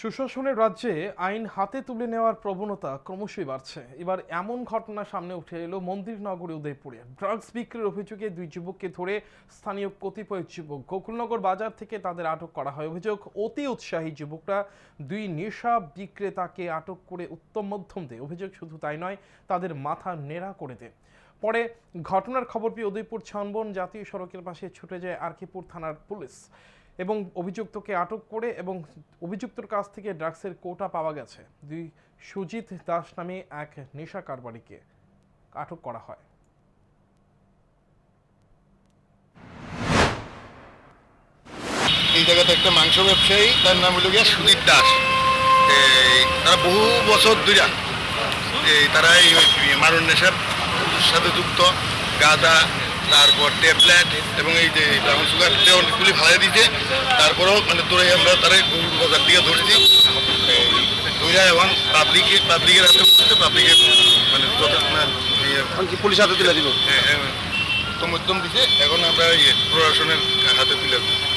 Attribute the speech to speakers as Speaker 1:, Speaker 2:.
Speaker 1: সুশাসনের রাজ্যে আইন হাতে তুলে নেওয়ার প্রবণতা ক্রমশই বাড়ছে। এবার এমন ঘটনা সামনে উঠে এলো মন্দিরনগরে উদয়পুরে। ড্রাগস বিক্রির অভিযোগে দুই যুবককে ধরে স্থানীয় কতিপয় যুবক গোকুলনগর বাজার থেকে তাদের আটক করা হয়। অভিযোগ, অতি উৎসাহী যুবকরা দুই নেশা বিক্রেতাকে আটক করে উত্তম মধ্যম দেয়। অভিযোগ শুধু তাই নয়, তাদের মাথা নেড়া করে দেয়। পরে ঘটনার খবর পেয়ে উদয়পুর ছনবন জাতীয় সড়কের পাশে ছুটে যায় আরকিপুর থানার পুলিশ। এবং অভিযুক্তকে আটক করে এবং অভিযুক্তর কাছ থেকে ড্রাগসের কোটা পাওয়া গেছে। দুই সুজিত দাস নামে এক নেশা কারবারিকে আটক করা হয়।
Speaker 2: এই জায়গাতে একটা মাংস ব্যবসায়ী, তার নাম হলো গিয়া সুদীপ দাস। তারা বহু বছর এই তারা এই মারণ নেশার সাথে যুক্ত, গাঁদা তারপর ট্যাবলেট এবং এই যে ব্রাউন সুগার অনেকগুলি ভাড়া দিয়েছে। তারপরেও মানে তোরে আমরা তারা গরুর বাজার দিকে ধরেছি। ধরে এবং পাবলিকে পাবলিকের হাতে পড়ছে পাবলিকে মানে
Speaker 3: কি পুলিশ হাতে তুলে দিব
Speaker 2: হ্যাঁ, হ্যাঁ, তো মধ্যম দিছে এখন আমরা প্রশাসনের হাতে তুলে দিচ্ছি।